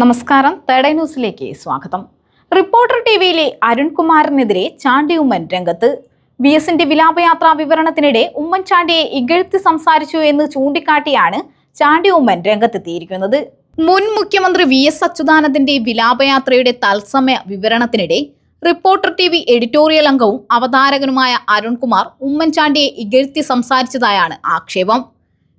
നമസ്കാരം. തേടൈ ന്യൂസിലേക്ക് സ്വാഗതം. റിപ്പോർട്ടർ ടി വിയിലെ അരുൺകുമാറിനെതിരെ ചാണ്ടി ഉമ്മൻ രംഗത്ത്. വി എസിന്റെ വിലാപയാത്രാ വിവരണത്തിനിടെ ഉമ്മൻചാണ്ടിയെ ഇകഴ്ത്തി സംസാരിച്ചു എന്ന് ചൂണ്ടിക്കാട്ടിയാണ് ചാണ്ടി ഉമ്മൻ രംഗത്തെത്തിയിരിക്കുന്നത്. മുൻ മുഖ്യമന്ത്രി വി എസ് അച്യുതാനന്ദന്റെ വിലാപയാത്രയുടെ തത്സമയ വിവരണത്തിനിടെ റിപ്പോർട്ടർ ടി വി എഡിറ്റോറിയൽ അംഗവും അവതാരകനുമായ അരുൺകുമാർ ഉമ്മൻചാണ്ടിയെ ഇകഴ്ത്തി സംസാരിച്ചതായാണ് ആക്ഷേപം.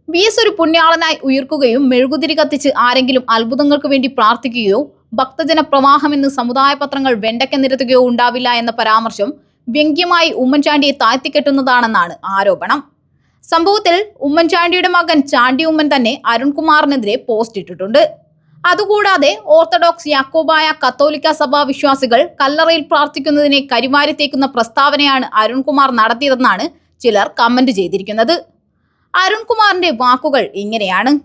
വി എസ് ഒരു പുണ്യാളനായി ഉയർക്കുകയും മെഴുകുതിരി കത്തിച്ച് ആരെങ്കിലും അത്ഭുതങ്ങൾക്ക് വേണ്ടി പ്രാർത്ഥിക്കുകയോ ഭക്തജന പ്രവാഹമെന്ന് സമുദായ പത്രങ്ങൾ വെണ്ടയ്ക്ക നിരത്തുകയോ ഉണ്ടാവില്ല എന്ന പരാമർശം വ്യംഗ്യമായി ഉമ്മൻചാണ്ടിയെ താഴ്ത്തിക്കെട്ടുന്നതാണെന്നാണ് ആരോപണം. സംഭവത്തിൽ ഉമ്മൻചാണ്ടിയുടെ മകൻ ചാണ്ടി ഉമ്മൻ തന്നെ അരുൺകുമാറിനെതിരെ പോസ്റ്റ് ഇട്ടിട്ടുണ്ട്. അതുകൂടാതെ ഓർത്തഡോക്സ് യാക്കോബായ കത്തോലിക്ക സഭാ വിശ്വാസികൾ കല്ലറയിൽ പ്രാർത്ഥിക്കുന്നതിനെ കരിമാരി തേക്കുന്ന പ്രസ്താവനയാണ് അരുൺകുമാർ നടത്തിയതെന്നാണ് ചിലർ കമന്റ് ചെയ്തിരിക്കുന്നത്. അരുൺകുമാറിന്റെ വാക്കുകൾ ഇങ്ങനെയാണ്.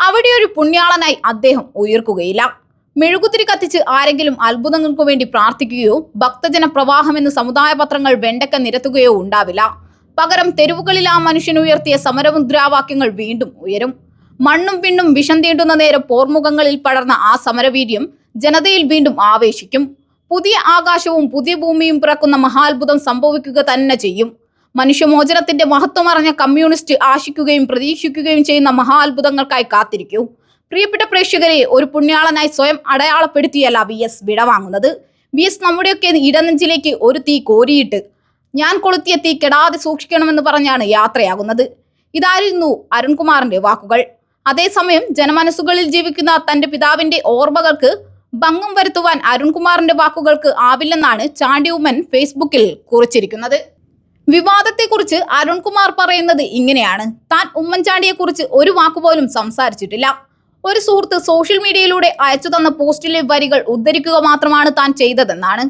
അവിടെ ഒരു പുണ്യാളനായി അദ്ദേഹം ഉയർക്കുകയില്ല. മെഴുകുതിരി കത്തിച്ച് ആരെങ്കിലും അത്ഭുതങ്ങൾക്ക് വേണ്ടി പ്രാർത്ഥിക്കുകയോ ഭക്തജന പ്രവാഹമെന്ന് സമുദായ പത്രങ്ങൾ വെണ്ടക്ക നിരത്തുകയോ ഉണ്ടാവില്ല. പകരം തെരുവുകളിൽ ആ മനുഷ്യൻ ഉയർത്തിയ സമരമുദ്രാവാക്യങ്ങൾ വീണ്ടും ഉയരും. മണ്ണും പിണ്ണും വിഷം തീണ്ടുന്ന നേരം പോർമുഖങ്ങളിൽ പടർന്ന ആ സമരവീര്യം ജനതയിൽ വീണ്ടും ആവേശിക്കും. പുതിയ ആകാശവും പുതിയ ഭൂമിയും പിറക്കുന്ന മഹാത്ഭുതം സംഭവിക്കുക തന്നെ ചെയ്യും. മനുഷ്യമോചനത്തിന്റെ മഹത്വം അറിഞ്ഞ കമ്മ്യൂണിസ്റ്റ് ആശിക്കുകയും പ്രതീക്ഷിക്കുകയും ചെയ്യുന്ന മഹാ അത്ഭുതങ്ങൾക്കായി കാത്തിരിക്കൂ. പ്രിയപ്പെട്ട പ്രേക്ഷകരെ ഒരു പുണ്യാളനായി സ്വയം അടയാളപ്പെടുത്തിയല്ല വി എസ് വിടവാങ്ങുന്നത് വി എസ് നമ്മുടെയൊക്കെ ഇടനെഞ്ചിലേക്ക് ഒരു തീ കോരിയിട്ട് ഞാൻ കൊളുത്തിയ തീ കെടാതെ സൂക്ഷിക്കണമെന്ന് പറഞ്ഞാണ് യാത്രയാകുന്നത്. ഇതായിരുന്നു അരുൺകുമാറിന്റെ വാക്കുകൾ. അതേസമയം ജനമനസ്സുകളിൽ ജീവിക്കുന്ന തന്റെ പിതാവിന്റെ ഓർമ്മകൾക്ക് ഭംഗം വരുത്തുവാൻ അരുൺകുമാറിന്റെ വാക്കുകൾക്ക് ആവില്ലെന്നാണ് ചാണ്ടി ഉമ്മൻ ഫേസ്ബുക്കിൽ കുറിച്ചിരിക്കുന്നത്. വിവാദത്തെക്കുറിച്ച് അരുൺകുമാർ പറയുന്നത് ഇങ്ങനെയാണ്. താൻ ഉമ്മൻചാണ്ടിയെക്കുറിച്ച് ഒരു വാക്കുപോലും സംസാരിച്ചിട്ടില്ല. ഒരു സുഹൃത്ത് സോഷ്യൽ മീഡിയയിലൂടെ അയച്ചു തന്ന പോസ്റ്റിലെ വരികൾ ഉദ്ധരിക്കുക മാത്രമാണ് താൻ ചെയ്തതെന്നാണ്.